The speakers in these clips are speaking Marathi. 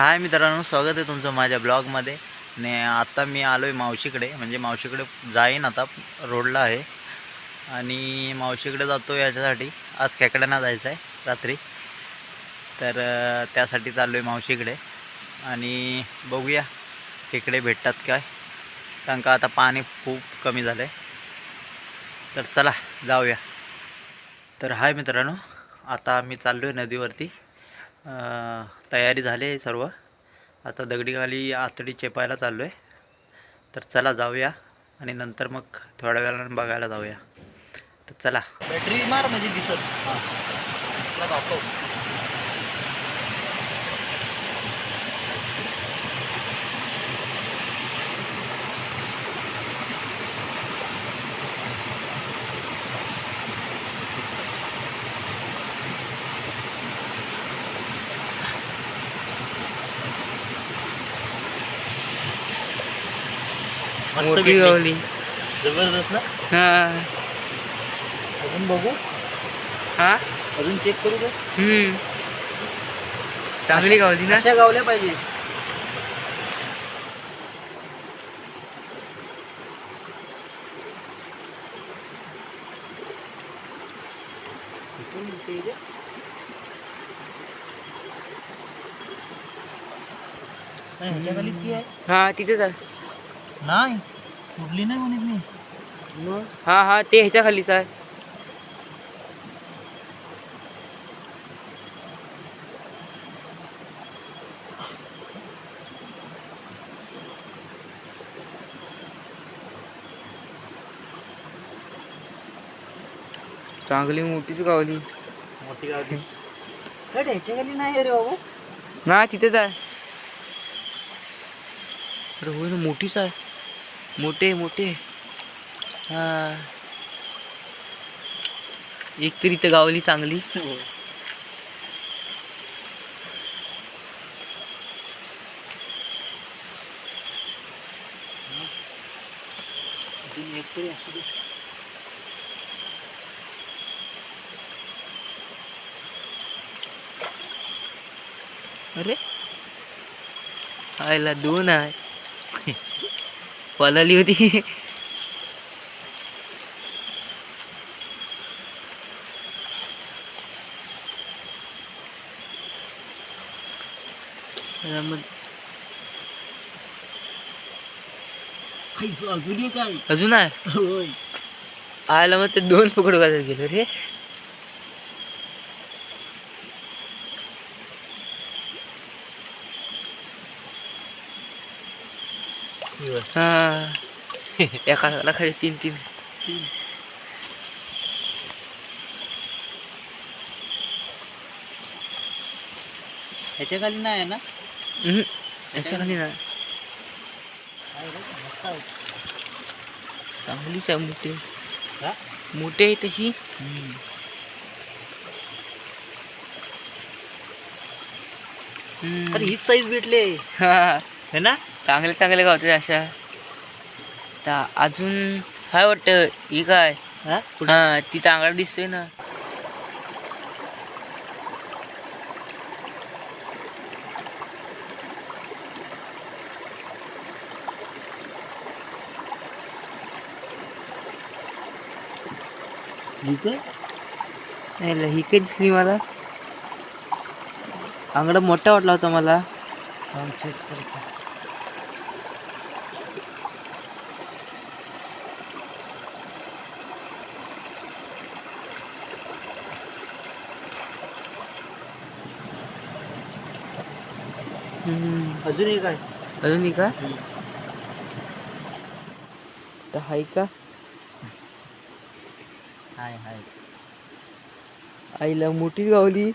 हाय मित्रांनो स्वागत आहे तुमचं माझ्या ब्लॉगमध्ये. आणि आत्ता मी आलो आहे मावशीकडे म्हणजे मावशीकडे जाईन आता रोडला आहे. आणि मावशीकडे जातो याच्यासाठी. आज खेकड्यांना जायचं आहे रात्री. तर त्यासाठी चाललो आहे मावशीकडे. आणि बघूया खेकडे भेटतात काय? कारण का आता पाणी खूप कमी झालं आहे तर चला जाऊया. तर हाय मित्रांनो आता आम्ही चाललो आहे नदीवरती. तयारी झाली आहे सर्व. आता दगडीखाली आतडी चेपायला चाललो आहे तर चला जाऊया आणि नंतर मग थोड्या वेळानं बघायला जाऊया. तर चला. बॅटरी मार म्हणजे दिसत. तुला दाखव. मोठी. गावली. जबरदस्त ना? हां. अजून बघू. हां? अजून चेक करू का? चांगली गावली ना? अशा गावल्या पाहिजे. हां तिथेच आहे. नाही नाही म्हणत मी. मग? हां हां ते ह्याच्या खालीच आहे. चांगली मोठीच गावली. मोठी गावली. काय ह्याच्या खाली नाही रे बाबू? ना तिथेच आहे. अरे होय ना मोठीच आहे. मोठे मोठे. हा. एक तरी इथं गावली चांगली. तरी दे. अरे. आयला दोन आहे. पळाली होती. अजून आहे अजून आहे? होय. आयला मग ते दोन पकडू गेलो रे. हा. एका लाखाचे तीन तीन. ह्याच्या खाली नाही आहे ना? हम्म. याच्या खाली ना आहे रे, मस्त आहे. चांगलीच आहे मोठी. हा? मोठी आहे तशी. हम्म. अरे हीच साईज भेटले हा. है ना? चांगले चांगले गावते अशा. ता अजून काय वाटतं ही काय? हा? हा ती चांगला दिसतोय ना. नाही ही काही दिसली मला? आंगडा मोठा वाटला होता मला. अजून एक आहे. अजून ही का तर हाय का? हाय हाय. आईला मोठी गावली.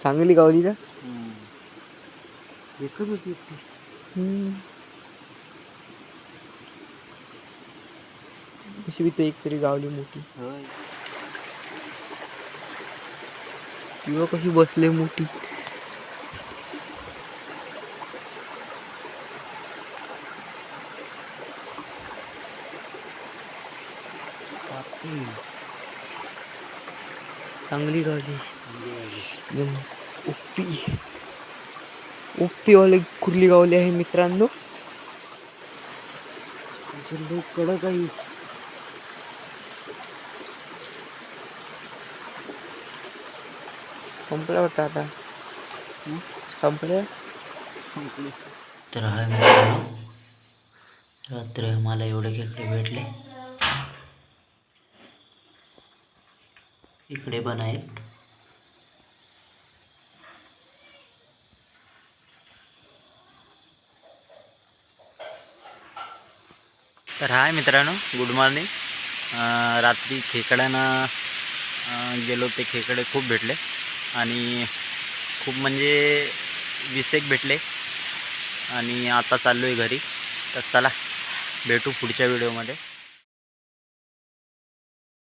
चांगली गावली ना? एकच होती. कशी बी ते एक तरी गावली मोठी होय किंवा कशी बसले मोठी. चांगली एकदम उप्पी उप्पीवाले कुर्ली गावले आहे मित्रांनो. लई कडक आहे. संपल्या वाटतं आता हं? संपल्या संपली तर हा मित्रांनो रात्र मला एवढे खेकडे भेटले. इकडे पण आहेत. तर हाय मित्रांनो गुड मॉर्निंग रात्री खेकड्यानं गेलो ते खेकडे खूप भेटले. आणि खूप म्हणजे वीस एक भेटले. आणि आता चाललो आहे घरी. तर चला भेटू पुढच्या व्हिडिओमध्ये.